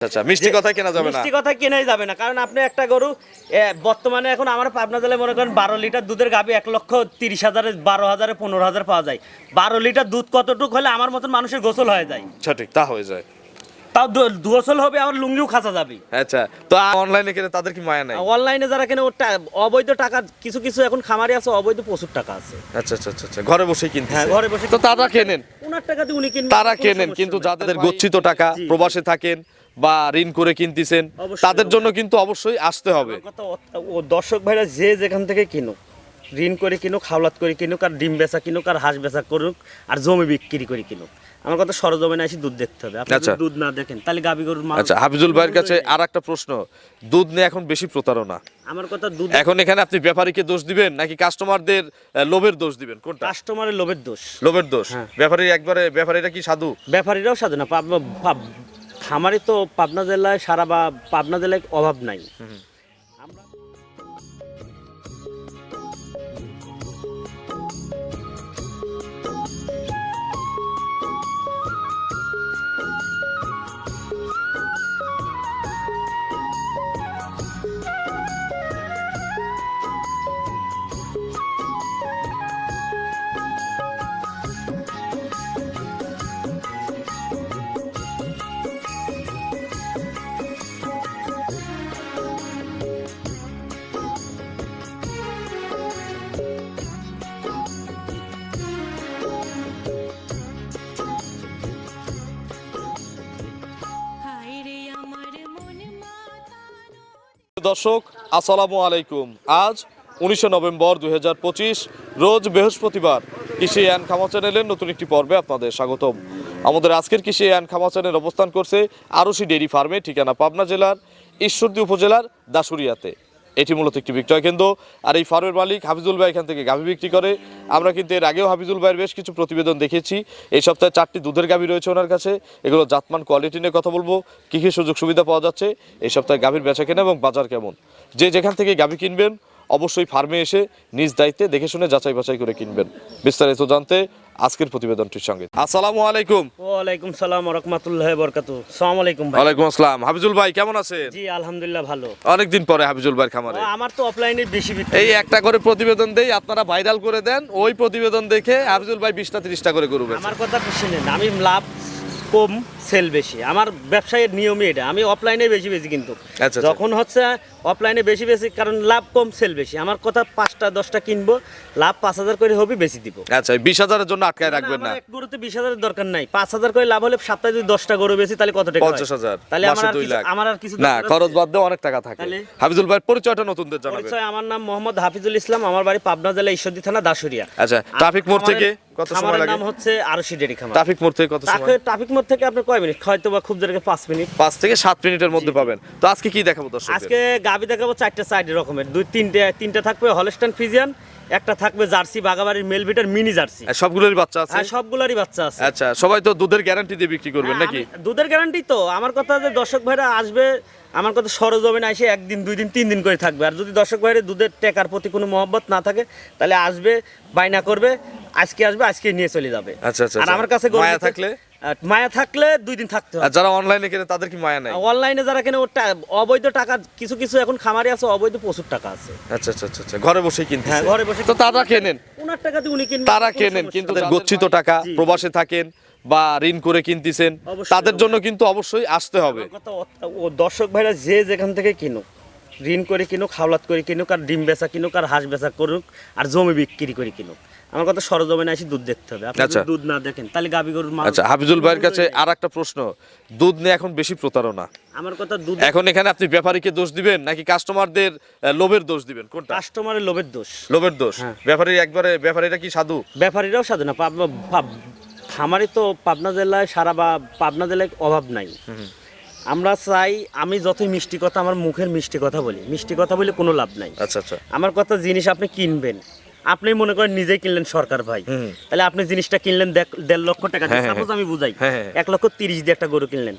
আচ্ছা মিষ্টি কথা কেনা যাবে না। মিষ্টি কথা কেনাই যাবে না কারণ আপনি একটা গরু বর্তমানে এখন আমার পাবনা জেলায় মনে করেন বারো লিটার দুধের গাবি এক লক্ষ তিরিশ হাজারে বারো হাজারে পনেরো হাজার পাওয়া যায়। বারো লিটার দুধ কতটুকু হলে আমার মতন মানুষের গোসল হয়ে যায়? সঠিক তা হয়ে যায়। তাও দু- গোসল হবে আমার লুঙ্গিও খাঁচা যাবে। আচ্ছা তো অনলাইনে কিনে তাদের কি মায়া নাই? অনলাইনে যারা কেনে অবৈধ টাকা কিছু কিছু এখন খামারে আছে অবৈধ প্রচুর টাকা আছে। আচ্ছা আচ্ছা আচ্ছা, আচ্ছা ঘরে বসে কিনতে হ্যাঁ ঘরে বসে তো তারা কেনেন? ওনার টাকা দিয়ে উনি কিনবেন তারা কোনো কেনেন? কিন্তু যাদের গচ্ছিত টাকা প্রবাসে থাকেন বা ঋণ করে কিনতেছেন তাদের জন্য কিন্তু অবশ্যই আসতে হবে। দর্শক ভাইরা যে যেখান থেকে কিনুক ঋণ করে কিনুক হাওলাত করে কিনুক আর ডিম বেচা কিনুক আর হাঁস বেচা করুক আর জমি বিক্রি করে কিনুক আমার কথা সরজমিনে আসি দুধ দেখতে হবে। আপনি আচ্ছা। দুধ না দেখেন তাহলে গাবি গরুর মাল আচ্ছা হাফিজুল ভাইয়ের কাছে আর একটা প্রশ্ন দুধ নিয়ে এখন বেশি প্রতারণা। আমার কথা দুধ এখন এখানে আপনি ব্যাপারীকে দোষ দিবেন নাকি কাস্টমারদের লোভের দোষ দিবেন? কোনটা? কাস্টমারের লোভের দোষ। লোভের দোষ। হ্যাঁ। ব্যাপারী একবারে ব্যাপারীরা কি সাধু? ব্যাপারীরাও সাধু না খামারে তো পাবনা জেলায় সারা বা পাবনা জেলায় অভাব নাই। দর্শক, আসসালামু আলাইকুম। আজ উনিশে নভেম্বর দুই হাজার পঁচিশ, রোজ বৃহস্পতিবার কৃষি অ্যান্ড খামা চ্যানেলের নতুন একটি পর্বে আপনাদের স্বাগতম। আমাদের আজকের কৃষি অ্যান্ড খামা চ্যানেল অবস্থান করছে আরশি ডেইরি ফার্মে, ঠিকানা পাবনা জেলার ঈশ্বরদী উপজেলার দাসুরিয়াতে এটি মূলত একটি বিক্রয় কেন্দ্র। আর এই ফার্মের মালিক হাফিজুল ভাই এখান থেকে গাভী বিক্রি করে। আমরা কিন্তু এর আগেও হাফিজুল ভাইয়ের বেশ কিছু প্রতিবেদন দেখেছি। এই সপ্তাহে চারটি দুধের গাভী রয়েছে ওনার কাছে। এগুলো জাতমান কোয়ালিটি নিয়ে কথা বলব। কী কী সুযোগ সুবিধা পাওয়া যাচ্ছে? এই সপ্তাহে গাভীর বেচা কেনা এবং বাজার কেমন? যে যেখান থেকে গাভী কিনবেন অবশ্যই ফার্মে এসে নিজ দায়িত্বে দেখে শুনে যাচাই বাছাই করে কিনবেন। বিস্তারিত জানতে আজকের প্রতিবেদনটির সঙ্গে। আসসালামু আলাইকুম। ওয়ালাইকুম সালাম রহমতুল্লাহ বরকাতু সালাম আলাইকুম ভাই। ওয়ালাইকুম আসসালাম। হাবিজুল ভাই কেমন আছেন? জি আলহামদুলিল্লাহ ভালো। অনেকদিন পরে হাবিজুল ভাই খামারে। আমার তো অফলাইনে বেশি বিক্রি এই একটা করে প্রতিবেদন দেই আপনারা ভাইরাল করে দেন। ওই প্রতিবেদন দেখে হাবিজুল ভাই বিশটা তিরিশটা করে করবেন আমার কথা শুনেন আমি লাভ কম সেল বেশি। আমার ব্যবসায়ের নিয়মই এটা। আমি অফলাইনে বেশি বেশি কিন্তু। আচ্ছা, আচ্ছা। যখন হচ্ছে অফলাইনে বেশি বেশি কারণ লাভ কম সেল বেশি। আমার কথা পাঁচটা দশটা কিনবো লাভ পাঁচ হাজার করে হবে বেশি দিব। আচ্ছা বিশ হাজারের জন্য আটকায় রাখবেন না? এক গরুতে বিশ হাজারের দরকার নাই। পাঁচ হাজার করে লাভ হলে সপ্তাহে যদি দশটা গরু বেশি তাহলে কত টাকা পঞ্চাশ হাজার তাহলে আমার আর দুই কিছু- লাখ। আমার আর কিছু না খরচ বাদ দিয়ে অনেক টাকা থাকে। হাফিজুল ভাই পরিচয়টা নতুনদের জানাবেন। পরিচয় আমার নাম মোহাম্মদ হাফিজুল ইসলাম আমার বাড়ি পাবনা জেলা ঈশ্বরদী থানা দাসুরিয়া আচ্ছা ট্রাফিক মোড় থেকে কত সময় লাগে? নাম হচ্ছে আরশি ডেরি খামার। ট্রাফিক মোড় থেকে কত সময়? ট্রাফিক মোড় থেকে আপনি কয় মিনিট হয়তো বা খুব জোরে পাঁচ মিনিট। পাঁচ থেকে সাত মিনিটের মধ্যে পাবেন। তো আজকে কি দেখাবো দর্শক আজকে গাবি দেখাবো চারটে চার রকমের। দুই তিনটে তিনটে থাকবে হলস্টান ফিজিয়ান একটা থাকবে জার্সি বাগাবাড়ির মেলবিটার মিনি জার্সি। সবগুলোরই বাচ্চা আছে? হ্যাঁ সবগুলারই বাচ্চা আছে। আচ্ছা সবাই তো দুধের গ্যারান্টি দিয়ে বিক্রি করবেন হ্যাঁ, নাকি? দুধের গ্যারান্টি তো। আমার কথা যে দর্শক ভাইরা আসবে আমার কথা সরজমিনে এসে একদিন দুই দিন তিন দিন করে থাকবে। আর যদি দর্শক ভাইরা দুধের টেকার প্রতি কোনো মহব্বত না থাকে তাহলে আসবে বাইনা করবে আজকে আসবে আজকে নিয়ে চলে যাবে। আচ্ছা, আচ্ছা, আর আচ্ছা। আমার কাছে মায়া থাকলে? মায়া থাকলে দুই দিন থাকতে হবে। আর যারা অনলাইনে কেনে তাদের কি মায়া নাই? অনলাইনে যারা কেনে ওর টা- অবৈধ টাকা কিছু কিছু এখন খামারে আছে অবৈধ প্রচুর টাকা আছে। আচ্ছা আচ্ছা আচ্ছা আচ্ছা ঘরে বসে কিনতে হ্যাঁ ঘরে বসে তো তারা কেনেন? ওনার টাকাতে উনি কিনবেন তারা কোনো কেনেন? কিন্তু গচ্ছিত টাকা প্রবাসে থাকেন বা ঋণ করে কিনতেছেন তাদের জন্য কিন্তু অবশ্যই আসতে হবে। ও দর্শক ভাইরা যে যেখান থেকে কিনুক ঋণ করে কিনুক হাওলাত করে কিনুক আর ডিম বেচা কিনুক আর হাঁস বেচা করুক আর জমি বিক্রি করে কিনুক। আমার কথা সরজমিনে আসি দুধ দেখতে হবে। আপনি আচ্ছা। দুধ না দেখেন তাহলে গাবি গরুর মাল আচ্ছা হাফিজুল ভাইয়ের কাছে আর একটা প্রশ্ন। দুধ নিয়ে এখন বেশি প্রতারণা। আমার কথা দুধ এখন এখানে আপনি ব্যাপারীকে দোষ দিবেন নাকি কাস্টমারদের আহ, লোভের দোষ দিবেন? কোনটা? কাস্টমারের লোভের দোষ। লোভের দোষ। হ্যাঁ। ব্যাপারী একবারে ব্যাপারীরা কি সাধু? ব্যাপারীরাও সাধু না। পাবনা পাব- খামারে তো পাবনা জেলায় সারা বা পাবনা জেলায় অভাব নাই। আমরা চাই আমি যতই মিষ্টি কথা আমার মুখের মিষ্টি কথা বলি মিষ্টি কথা বলে কোনো লাভ নাই। আচ্ছা আচ্ছা। আমার কথা জিনিস আপনি কিনবেন। আপনি মনে করেন নিজেই কিনলেন সরকার ভাই। তাহলে আপনি জিনিসটা কিনলেন দেড় লক্ষ টাকা হ্যাঁ, হ্যাঁ, সাপোজ আমি বুঝাই হ্যাঁ, হ্যাঁ। এক লক্ষ তিরিশ দিয়ে একটা গরু কিনলেন।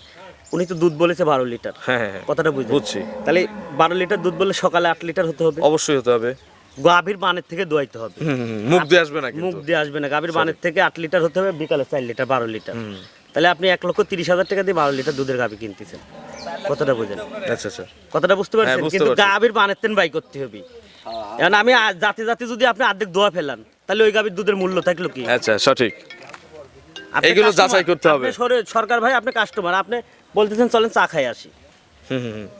উনি তো দুধ বলেছে বারো লিটার। হ্যাঁ হ্যাঁ হ্যাঁ। কথাটা বুঝলেন বুঝছি। তাহলে বারো লিটার দুধ বলে সকালে আট লিটার হতে হবে। অবশ্যই হতে হবে। গাভীর বানের থেকে দোয়াইতে হবে। মুখ দিয়ে আসবে না মুখ দিয়ে আসবে না। গাভীর বানের থেকে আট লিটার হতে হবে বিকালে চার লিটার বারো লিটার। তাহলে আপনি এক লক্ষ তিরিশ হাজার টাকা দিয়ে বারো লিটার দুধের গাভী কিনতেছেন। কথাটা বুঝেন? আচ্ছা আচ্ছা। কথাটা বুঝতে পারছেন? হ্যাঁ, কিন্তু। গাভীর বানেতেন বাই করতে হবে। এখন আমি জাতি জাতি যদি আপনি অর্ধেক দোয়া ফেলান তাহলে ওই গাভীর দুধের মূল্য থাকল কি? আচ্ছা সঠিক। এগুলো যাচাই করতে হবে। সরকার ভাই আপনি কাস্টমার আপনি বলতেছেন চলেন চা খাই আসি।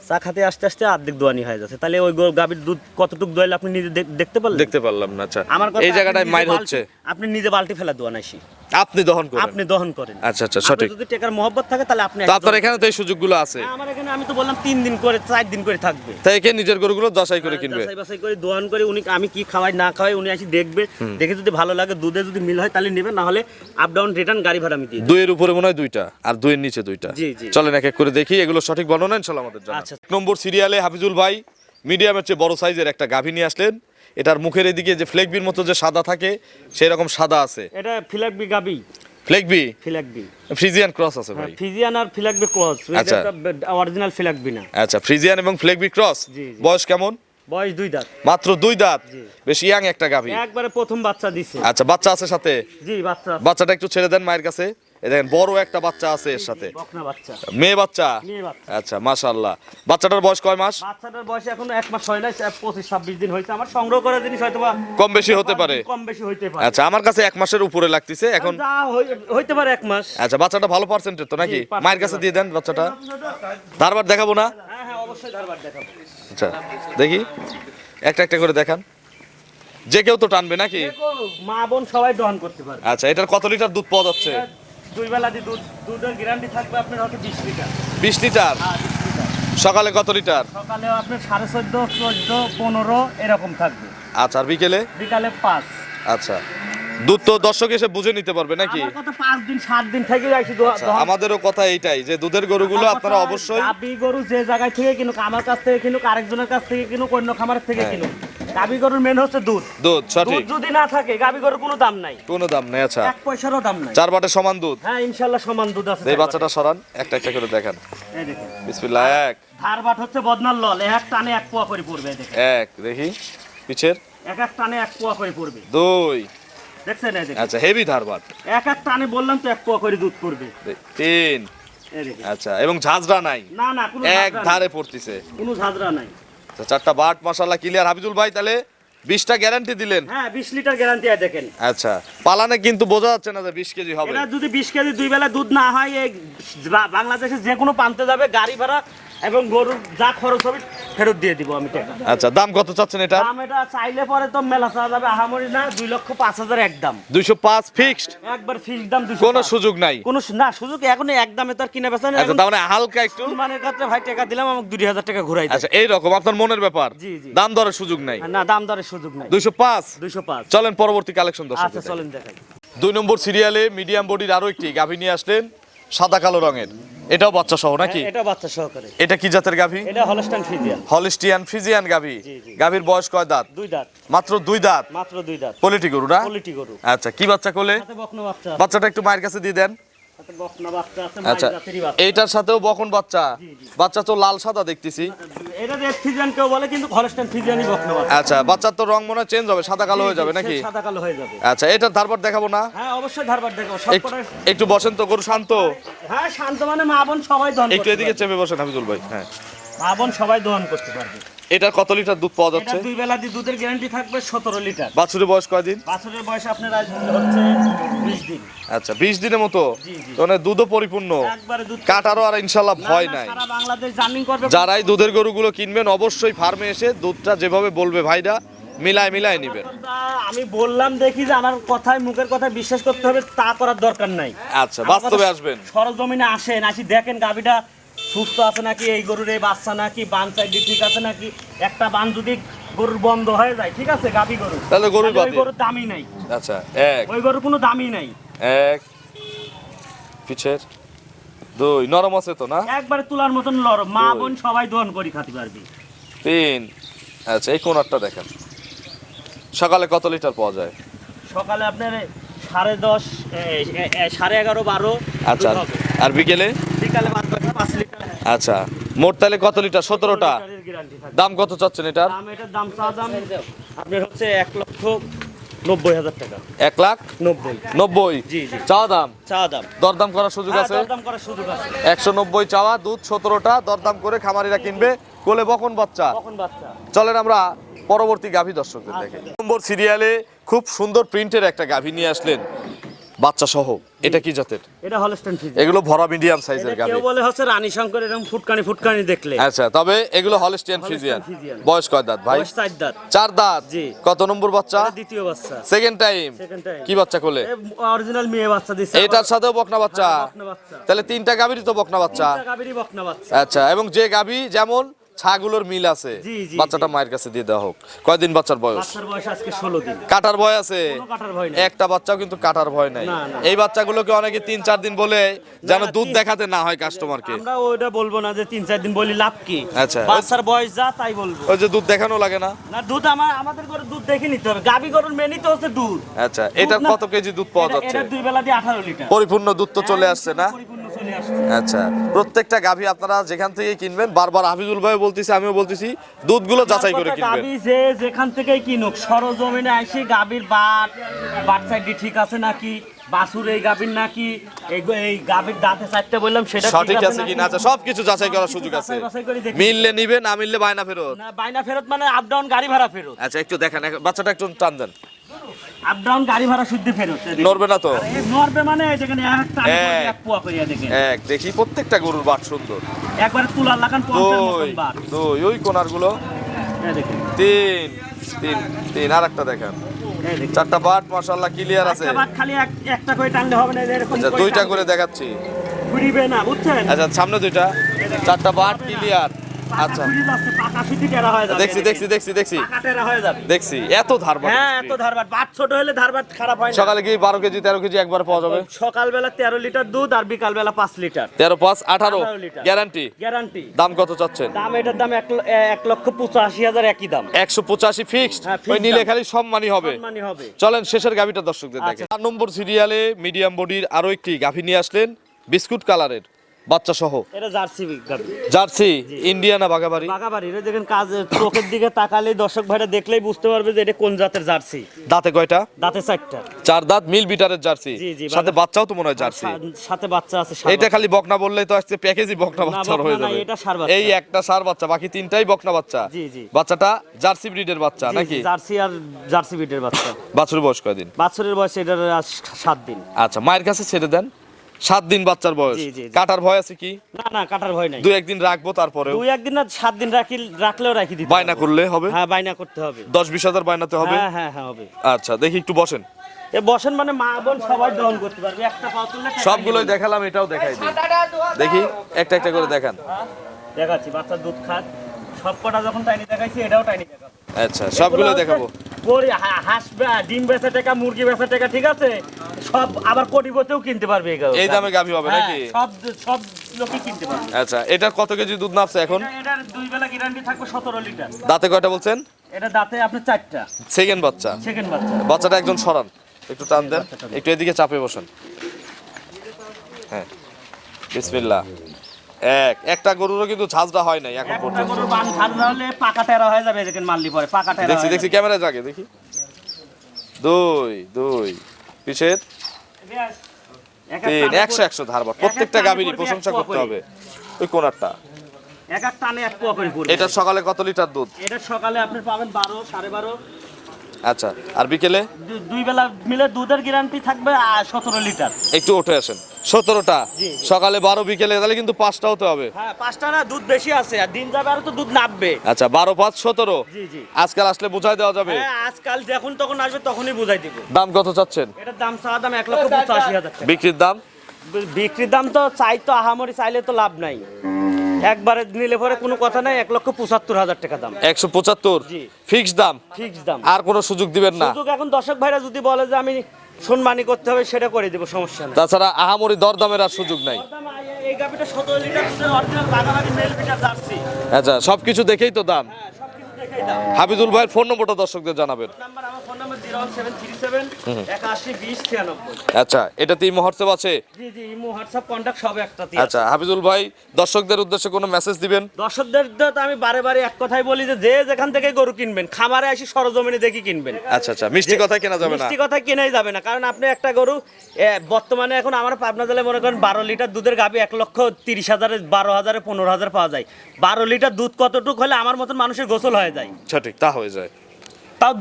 চা খাতে আসতে আসতে অর্ধেক দোয়ানি হয়ে যাচ্ছে। তাহলে ওই গাভীর দুধ কতটুকু দোয়াইলে আপনি নিজে দেখতে পারলেন? দেখতে পারলাম না আচ্ছা। আমার এই জায়গাটায় মাইর বালতি- হচ্ছে। আপনি নিজে বালতি ফেলা দোয়ান আসি আপনি দহন করেন। আপনি দহন করেন। আচ্ছা, আচ্ছা, সঠিক। যদি টেকার মহব্বত থাকে তাহলে আপনি আপনার এখানে তো এই সুযোগগুলো আছে। আমার আমি তো বললাম তিন দিন করে চার দিন করে থাকবে। তাই একে নিজের গরুগুলো যাচাই করে কিনবে? যাচাই বাছাই করে দোয়ান করে উনি আমি কি খাওয়াই না খাওয়াই উনি আসি দেখবে। দেখে যদি ভালো লাগে দুধে যদি মিল হয় তাহলে নেবে না হলে আপ ডাউন রিটার্ন গাড়ি ভাড়া আমি দেব। দুইয়ের উপরে মনে হয় দুইটা আর দুইয়ের নিচে দুইটা। জি, জি। চলেন এক এক করে দেখি এগুলো সঠিক বর্ণনা ইনশাল্লাহ আমাদের জানা আচ্ছা। এক নম্বর সিরিয়ালে হাফিজুল ভাই মিডিয়ামের চেয়ে বড় সাইজের একটা গাভী নিয়ে আসলেন। এটার মুখের এদিকে যে ফ্লেকবির মতো যে সাদা থাকে সেই রকম সাদা আছে। এটা ফিলাকবি গাবি ফ্লেকবি ফিলাকবি ফ্রিজিয়ান ক্রস আছে ভাই। ফ্রিজিয়ান আর ফ্লেগবি ক্রস আচ্ছা। অরিজিনাল ফ্ল্যাগবি না। আচ্ছা ফ্রিজিয়ান এবং ফ্লেগবি ক্রস। বয়স কেমন? বয়স দুই দাঁত। মাত্র দুই দাঁত। বেশ ইয়াং একটা গাভী। একবারে প্রথম বাচ্চা দিছে। আচ্ছা বাচ্চা আছে সাথে? জি বাচ্চা বাচ্চাটা একটু ছেড়ে দেন মায়ের কাছে। এই দেখেন বড় একটা বাচ্চা আছে এর সাথে। মেয়ে বাচ্চা। আচ্ছা মাশাআল্লাহ। বাচ্চাটার বয়স কয় মাস? বাচ্চাটার বয়স এখন এক মাস হয় না পঁচিশ ছাব্বিশ দিন হয়েছে। আমার সংগ্রহ করার জিনিস হয়তো কম বেশি হতে পারে। কম বেশি হইতে পারে। আচ্ছা আমার কাছে এক মাসের উপরে লাগতেছে এখন হইতে পারে এক মাস। আচ্ছা বাচ্চাটা ভালো পার্সেন্টের তো নাকি? মায়ের কাছে দিয়ে দেন বাচ্চাটা। তারবার দেখাবো না? হ্যাঁ হ্যাঁ অবশ্যই ধারবার দেখাবো। আচ্ছা দেখি। একটা একটা করে দেখান। যে কেউ তো টানবে নাকি? মা বোন সবাই দহন করতে পারে আচ্ছা এটার কত লিটার দুধ পাওয়া যাচ্ছে? দুই বেলা দিয়ে দুধ দুধের গ্যারান্টি থাকবে আপনার হয়তো বিশ লিটার। বিশ লিটার? হ্যাঁ বিশ লিটার। সকালে কত লিটার? সকালেও আপনার সাড়ে চোদ্দ চোদ্দ পনেরো এরকম থাকবে। আচ্ছা আর বিকেলে? বিকালে পাঁচ। আচ্ছা। দুধ তো দর্শক এসে বুঝে নিতে পারবে নাকি? আচ্ছা, আমাদেরও কথা এইটাই যে দুধের গরুগুলো আপনারা অবশ্যই গরু যে জায়গায় থেকে কিনুক আমার কাছ থেকে কিনুক আরেকজনের কাছ থেকে কিনুক অন্য খামারের থেকে হ্যাঁ। কিনুক। গাভী গরুর মেন হচ্ছে দুধ। দুধ দুধ যদি না থাকে গাভী গরুর কোনো দাম নাই। কোনো দাম নেই আচ্ছা। এক পয়সারও দাম নাই। চার বাটে সমান দুধ। হ্যাঁ ইনশাল্লাহ সমান দুধ আছে এই বাচ্চাটা সরান একটা একটা করে দেখান। এই দেখেন। বিসমিল্লাহ এক। ধার বাট হচ্ছে বদনার লল এক টানে এক পোয়া করে পড়বে দেখেন। এক দেখি। পিছের। এক এক টানে এক পোয়া করে পড়বে। দুই। দেখছেন এই দেখেন। আচ্ছা হেভি ধারবাট এক এক টানে বললাম তো এক পোয়া করে দুধ পড়বে। তিন। আচ্ছা এবং ঝাঁঝরা নাই। না না কোনো এক ধারে পড়তিছে। কোনো ঝাঁঝরা নাই। চারটা বাট মশালা ক্লিয়ার হাবিজুল ভাই তাহলে বিশটা গ্যারান্টি দিলেন। হ্যাঁ বিশ লিটার গ্যারান্টি আছে দেখেন। আচ্ছা পালানে কিন্তু বোঝা যাচ্ছে না যে বিশ কেজি হবে। এটা যদি বিশ কেজি দুই বেলা দুধ না হয় বাংলাদেশে যে কোনো প্রান্তে যাবে গাড়ি ভাড়া এবং গরুর যা খরচ হবে ফেরত দিয়ে দিব আমি টাকা। আচ্ছা দাম কত চাচ্ছেন এটা? দাম এটা চাইলে পরে তো মেলা চাওয়া যাবে আহামরি না দুই লক্ষ পাঁচ হাজার একদম দুইশো পাঁচ ফিক্সড? একবার ফিক্সড দাম দুশো কোনো সুযোগ নাই। কোনো না সুযোগ এখন এক দামে তো আর কিনে বেচা আচ্ছা তার মানে হালকা একটু। মানে কাছে ভাই টাকা দিলাম আমাকে দুই হাজার টাকা ঘুরাই আচ্ছা এইরকম আপনার মনের ব্যাপার। জি, জি। দাম দরের সুযোগ নাই। না দাম দরের সুযোগ নাই। দুইশো পাঁচ? দুইশো পাঁচ। চলেন পরবর্তী কালেকশন দর্শক আচ্ছা চলেন দেখাই। দুই নম্বর সিরিয়ালে মিডিয়াম বডির আরও একটি গাভী নিয়ে আসলেন সাদা কালো রঙের। এটাও বাচ্চা সহ নাকি? হ্যাঁ, এটা বাচ্চা সহকারে। এটা কি জাতের গাভী? এটা হলস্টাইন ফ্রিজিয়ান হলিস্টিয়ান ফ্রিজিয়ান গাভী। গাভীর বয়স কয় দাঁত? দুই দাঁত। মাত্র দুই দাঁত? মাত্র দুই দাঁত। পলিটি গরু না? পলিটি গরু। আচ্ছা কি বাচ্চা কোলে? বাচ্চাটা একটু মায়ের কাছে দিয়ে দেন। আচ্ছা এইটার সাথেও বকন বাচ্চা। বাচ্চা তো লাল সাদা দেখতেছি। এটা বাচ্চা। আচ্ছা বাচ্চার তো রং মনে চেঞ্জ হবে সাদা কালো হয়ে যাবে নাকি? সাদা কালো হয়ে যাবে। আচ্ছা তারপর দেখাবো না? হ্যাঁ অবশ্যই ধারবার একটু- কটা- বসেন তো গরু শান্ত। হ্যাঁ শান্ত মানে মা বোন সবাই একটু এদিকে চেপে বসেন হাফিজুল ভাই হ্যাঁ। মা বোন সবাই দহন করতে পারবে। এটার কত লিটার দুধ পাওয়া এটা যাচ্ছে? দুই বেলা দুধের গ্যারান্টি থাকবে সতেরো লিটার। বাছুরের বয়স কয়দিন বাছুরের বয়স আপনার আজ হচ্ছে বিশ দিন। আচ্ছা বিশ দিনের মতো। মানে দুধও পরিপূর্ণ। একবারে দুধ কাটারও আর ইনশাল্লাহ ভয় নাই। সারা বাংলাদেশ জার্নিং করবে। যারাই দুধের গরুগুলো কিনবেন অবশ্যই ফার্মে এসে দুধটা যেভাবে বলবে ভাইরা মিলায় মিলায় নেবেন। আমি বললাম দেখি যে আমার কথায় মুখের কথায় বিশ্বাস করতে হবে তা করার দরকার নাই। আচ্ছা বাস্তবে আসবেন। সরজমিনে আসেন আসি দেখেন গাবিটা সুস্থ আছে নাকি? এই গরুর এই বাচ্চা নাকি? বান সাইডে ঠিক আছে নাকি? একটা বান যদি গরুর বন্ধ হয়ে যায় ঠিক আছে? গাবি গরু। তাহলে তাহলে গরুর দামই নাই। আচ্ছা এক। ওই গরুর কোনো দামই নাই। এক। পিছের। দুই। নরম আছে তো না? একবারে তুলার মতন লরম মা বোন সবাই দহন করি খাতে পারবি। তিন। আচ্ছা এই কোনারটা দেখেন। সকালে কত লিটার পাওয়া যায়? সকালে আপনার সাড়ে দশ সাড়ে এগারো বারো আচ্ছা আর বিকেলে? বিকালে বাদ বাকি পাঁচ লিটার আচ্ছা মোট তাহলে কত লিটার? সতেরোটা। দাম কত চাচ্ছেন এটার? দাম আপনার হচ্ছে এক লক্ষ নব্বই হাজার টাকা। এক লাখ নব্বই। চাওয়া দাম? চা দাম। দরদাম করার সুযোগ হ্যাঁ, আছে? দরদাম করার সুযোগ আছে। একশো নব্বই চাওয়া দুধ সতেরোটা দরদাম করে খামারিরা কিনবে। কোলে বকন বাচ্চা। বাচ্চা। চলেন আমরা পরবর্তী গাভী দর্শকদের দেখে। নম্বর সিরিয়ালে খুব সুন্দর প্রিন্টের একটা গাভী নিয়ে আসলেন। বাচ্চা সহ এটা কি জাতের? এটা হলস্টেন এগুলো ভরা মিডিয়াম সাইজের গাভী কেউ বলে হচ্ছে রানী শঙ্কর এরকম ফুটকানি ফুটকানি দেখলে। আচ্ছা তবে এগুলো হলস্টিয়ান ফিজিয়ান ফ্রিজিয়ান। বয়স কয় দাঁত ভাই? বয়স চার দাঁত। চার দাঁত? জি। কত নম্বর বাচ্চা? দ্বিতীয় বাচ্চা। Second time Second time। কি বাচ্চা কোলে? অরিজিনাল মেয়ে বাচ্চা দিচ্ছে এটার সাথেও বকনা বাচ্চা। হ্যাঁ, বকনা বাচ্চা। তাহলে তিনটা গাভীরই তো বকনা বাচ্চা। তিনটা গাভীরই বকনা বাচ্চা। আচ্ছা এবং যে গাভী যেমন ছাগুলোর মিল আছে। বাচ্চাটা মায়ের কাছে দিয়ে দেওয়া হোক। কয়দিন বাচ্চার বয়স? বাচ্চার বয়স আজকে ষোলো দিন। কাটার ভয় আছে? কাটার ভয় নেই। একটা বাচ্চাও কিন্তু কাটার ভয় নাই। এই বাচ্চাগুলোকে অনেকে তিন চার দিন বলে যেন দুধ দেখাতে না হয় কাস্টমারকে আমরা ওইটা বলব না যে তিন চার দিন বলি লাভ কি? আচ্ছা। বাচ্চার বয়স যা তাই বলব। ওই যে দুধ দেখানো লাগে না? না দুধ আমার আমাদের করে দুধ দেখে নিতে হবে। গাবি গরুর মেনই তো হচ্ছে দুধ। আচ্ছা এটার কত কেজি দুধ পাওয়া যাচ্ছে? এটা দুই বেলা দিয়ে আঠারো লিটার। পরিপূর্ণ দুধ তো চলে আসছে না? পরিপূর্ণ আচ্ছা প্রত্যেকটা গাভী আপনারা যেখান থেকে কিনবেন বারবার হাফিজুল ভাই বলতেছি আমিও বলতেছি দুধগুলো যাচাই করে কিনবেন। গাবি যে যেখান থেকেই কিনুক সরজমিনে আইসি গাবির বাট বাট সাইডটি ঠিক আছে নাকি বাসুর এই গাবির নাকি এই গাভীর দাঁতে চারটে বললাম সেটা ঠিক সঠিক আছে কি না আছে সবকিছু যাচাই করার সুযোগ আছে। মিললে নিবে না মিললে বায়না ফেরত। না বাইনা ফেরত মানে আপ ডাউন গাড়ি ভাড়া ফেরত। আচ্ছা একটু দেখেন বাচ্চাটা একটু টান দেন। আপ ডাউন গাড়ি ভাড়া শুদ্ধ ফেরত নড়বে না তো? নড়বে মানে যেখানে এক টানে করে এক। এক পোয়া করিয়া দেখেন। এক দেখি প্রত্যেকটা গরুর বাট সুন্দর। একবারে তুলার লাগান দুই দুই ওই কোনারগুলো তিন তিন তিন আর একটা দেখেন। চারটা বাট মাশাআল্লাহ ক্লিয়ার আছে। বাট খালি একটা করে টানলে হবে না এরকম আচ্ছা দুইটা করে দেখাচ্ছি। ঘুরিবে না বুঝছেন? আচ্ছা সামনে দুইটা। চারটা বাট ক্লিয়ার আচ্ছা। দেখছি দেখছি দেখছি দেখছি। পাকা টেরা হয়ে যাবে। দেখছি এত ধারবাট। হ্যাঁ এত ধারবাট। বাট ছোট হলে ধারবাট খারাপ হয় সকালে কি বারো কেজি তেরো কেজি একবার পাওয়া যাবে? সকালবেলা তেরো লিটার দুধ আর বিকালবেলা পাঁচ লিটার। তেরো পাঁচ আঠারো। গ্যারান্টি? গ্যারান্টি। দাম কত চাচ্ছেন? দাম এটার দাম এক লক্ষ পঁচাশি হাজার একই দাম। একশো পঁচাশি ফিক্সড হ্যাঁ, ওই নিলে খালি সম্মানই হবে। চলেন শেষের গাভিটা দর্শকদের দেখে। আচ্ছা। চার নম্বর সিরিয়ালে মিডিয়াম বডির আরও একটি গাভি নিয়ে আসলেন। বিস্কুট কালারের বাচ্চা সহ? এটা জার্সি জার্সি? ইন্ডিয়ানা বাগাবাড়ি বাগাবাড়ির এই দেখেন কাজ চোখের দিকে তাকালেই দর্শক ভাইরা দেখলেই বুঝতে পারবে যে এটা কোন জাতের জার্সি। দাঁতে কয়টা? দাঁতে চারটা। চার দাঁত মিল বিটারের জার্সি? সাথে বাচ্চাও তো মনে হয় জার্সি। সাথে বাচ্চা আছে এইটা খালি বকনা বললেই তো আজকে প্যাকেজই বকনা বকনা হয়ে যাবে। এটা ষাঁড় বাচ্চা। এই একটা সার বাচ্চা বাকি তিনটাই বকনা বাচ্চা। জি, জি। বাচ্চাটা জার্সি ব্রিডের বাচ্চা নাকি? জার্সি আর জার্সি বিটের বাচ্চা। বাছুর বয়স কয়দিন? বাছুরের বয়স এটার সাত দিন। আচ্ছা মায়ের কাছে ছেড়ে দেন। সাত দিন বাচ্চার বয়স। কাটার ভয় আছে কি? না না কাটার ভয় নাই। দুই একদিন রাখব তারপরে দুই একদিন না সাত দিন রাখি রাখলেও রাখি দিতে বায়না করলে হবে? হ্যাঁ বাইনা করতে হবে। দশ বিশ হাজার বায়নাতে হবে? হ্যাঁ হ্যাঁ হ্যাঁ হবে। আচ্ছা দেখি একটু বসেন। এ বসেন মানে মা বোন সবাই দহন করতে পারবে। একটা পাও তুললে সবগুলোই দেখালাম এটাও দেখাই দিই। দেখি একটা একটা করে দেখান। দেখাচ্ছি বাচ্চার দুধ খাত সব কটা যখন টাইনি দেখাইছি এটাও টাইনি দেখাবো। আচ্ছা সবগুলো দেখাবো। হাঁস ডিম বেচা টাকা মুরগি বেচা টাকা ঠিক আছে? সব আবার কোটিপতিও কিনতে পারবে এই দামে গাভী হবে হ্যাঁ, নাকি? সব সব লোকই কিনতে পারবে। আচ্ছা এটা কত কেজি দুধ নামছে এখন? এটার দুই বেলা গ্যারান্টি থাকবে সতেরো লিটার। দাঁতে কয়টা বলছেন? এটা দাঁতে আপনার চারটা। সেকেন্ড বাচ্চা। সেকেন্ড বাচ্চা। বাচ্চাটা একজন সরান একটু টান দেন একটু এদিকে চাপে বসেন। হ্যাঁ। বিসমিল্লাহ। এক একটা গরুরও কিন্তু ঝাঁঝরা হয় নাই এখন পর্যন্ত। গরুর বান ঠান্ডা হলে পাকা টেরা হয়ে যাবে দেখেন মাল্লি পরে পাকা টেরা দেখছি দেখছি ক্যামেরায় জাগে দেখি। দুই দুই। এক তিন একশো একশো ধারবার প্রত্যেকটা গাভীরই প্রশংসা করতে হবে ওই কোনারটা। এটা সকালে কত লিটার দুধ? এটা সকালে আপনি পাবেন বারো সাড়ে বারো আচ্ছা আর বিকেলে? দুই বেলা মিলে দুধের গ্যারান্টি থাকবে সতেরো লিটার। একটু উঠে আসেন। সতেরোটা। সকালে বারো বিকেলে তাহলে কিন্তু পাঁচটা হতে হবে। হ্যাঁ পাঁচটা না দুধ বেশি আছে আর দিন যাবে আরও তো দুধ নামবে। আচ্ছা বারো পাঁচ সতেরো? জি জি। আজকাল আসলে বোঝাই দেওয়া যাবে। হ্যাঁ আজকাল যখন তখন আসবে তখনই বুঝাই দিব। দাম কত চাচ্ছেন? এটার দাম চাওয়া দাম এক লক্ষ পঁচাশি হাজার টাকা। বিক্রির দাম? বিক্রির দাম তো চাই তো আহামরি চাইলে তো লাভ নাই। একবারে নিলে পরে কোনো কথা নাই এক লক্ষ পঁচাত্তর হাজার টাকা দাম। একশো পঁচাত্তর। ফিক্স দাম? ফিক্স দাম। আর কোনো সুযোগ দিবেন না? সুযোগ এখন দর্শক ভাইরা যদি বলে যে আমি সম্মানী করতে হবে সেটা করে দেবো সমস্যা নেই। তাছাড়া আহামরি দরদামের আর সুযোগ নাই। দাম, এই গাভিটা সতেরো লিটার অরিজিনাল বাগাবাড়ি মেল পিটার জার্সি আচ্ছা সবকিছু দেখেই তো দাম। হ্যাঁ সব কিছু দাম। হাবিজুল ভাইয়ের ফোন নম্বরটা দর্শকদের জানাবেন। আচ্ছা এটাতে ইমো হোয়াটসঅ্যাপ আছে? জি জি ইমো হোয়াটসঅ্যাপ কন্ট্যাক্ট সব একটাতে আচ্ছা হাবিজুল ভাই দর্শকদের উদ্দেশ্যে কোনো মেসেজ দিবেন? দর্শকদের তো আমি বারে বারে এক কথাই বলি যে যে যেখান থেকে গরু কিনবেন খামারে আসি সরজমিনে দেখি কিনবেন। আচ্ছা আচ্ছা মিষ্টি কথা কেনা যাবে না। মিষ্টি কথা কেনাই যাবে না কারণ আপনি একটা গরু বর্তমানে এখন আমার পাবনা জেলায় মনে করেন বারো লিটার দুধের গাবি এক লক্ষ তিরিশ হাজারে বারো হাজারে পনেরো হাজার পাওয়া যায়। বারো লিটার দুধ কতটুক হলে আমার মতন মানুষের গোসল হয়ে যায়। সঠিক তা হয়ে যায়। তাও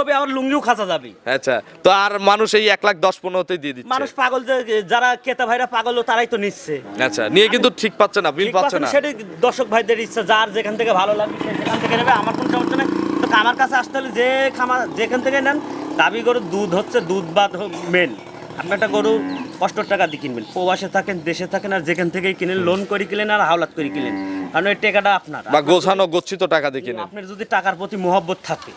হবে আবার লুঙ্গিও খাঁচা যাবে। আচ্ছা তো আর মানুষ এই এক লাখ দশ পনেরোতেই দিয়ে দিচ্ছে। মানুষ পাগল যারা কেতা ভাইরা পাগল তারাই তো নিচ্ছে। আচ্ছা নিয়ে কিন্তু ঠিক পাচ্ছে না বিল পাচ্ছে না। দর্শক ভাইদের ইচ্ছা যার যেখান থেকে ভালো লাগবে সেখান থেকে নেবে। আমার কোনো সমস্যা নেই। তো আমার কাছে আসতে হলে যে খামার যেখান থেকে নেন দাবি গরুর দুধ হচ্ছে দুধ বাদ মেন আপনি একটা গরু কষ্টর টাকা দিয়ে কিনবেন। প্রবাসে থাকেন দেশে থাকেন আর যেখান থেকেই কিনেন লোন করে কিনেন আর হাওলাত করে কিনেন। কারণ ওই টাকাটা আপনার। বা গোছানো গচ্ছিত টাকা দিয়ে কিনে আপনার যদি টাকার প্রতি মহব্বত থাকে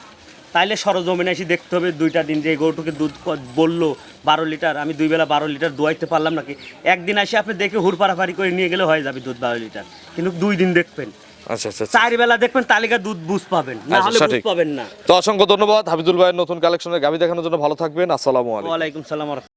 তাইলে সরজমিনে এসে দেখতে হবে দুইটা দিন যে গরুটুকে দুধ বলল বারো লিটার আমি দুই বেলা বারো লিটার দোয়াইতে পারলাম নাকি? একদিন আসে আপনি দেখে হুড় পাড়াপাড়ি করে নিয়ে গেলে হয়ে যাবে দুধ বারো লিটার। কিন্তু দুই দিন দেখবেন। আচ্ছা আচ্ছা আচ্ছা। চার বেলা দেখবেন তালিকা দুধ বুঝ পাবেন না হলে বুঝ পাবেন না। তো অসংখ্য ধন্যবাদ হাবিদুল ভাইয়ের নতুন কালেকশনের গাভি দেখানোর জন্য ভালো থাকবেন। আসসালামু আলাইকুম। ওয়ালাইকুম সালাম।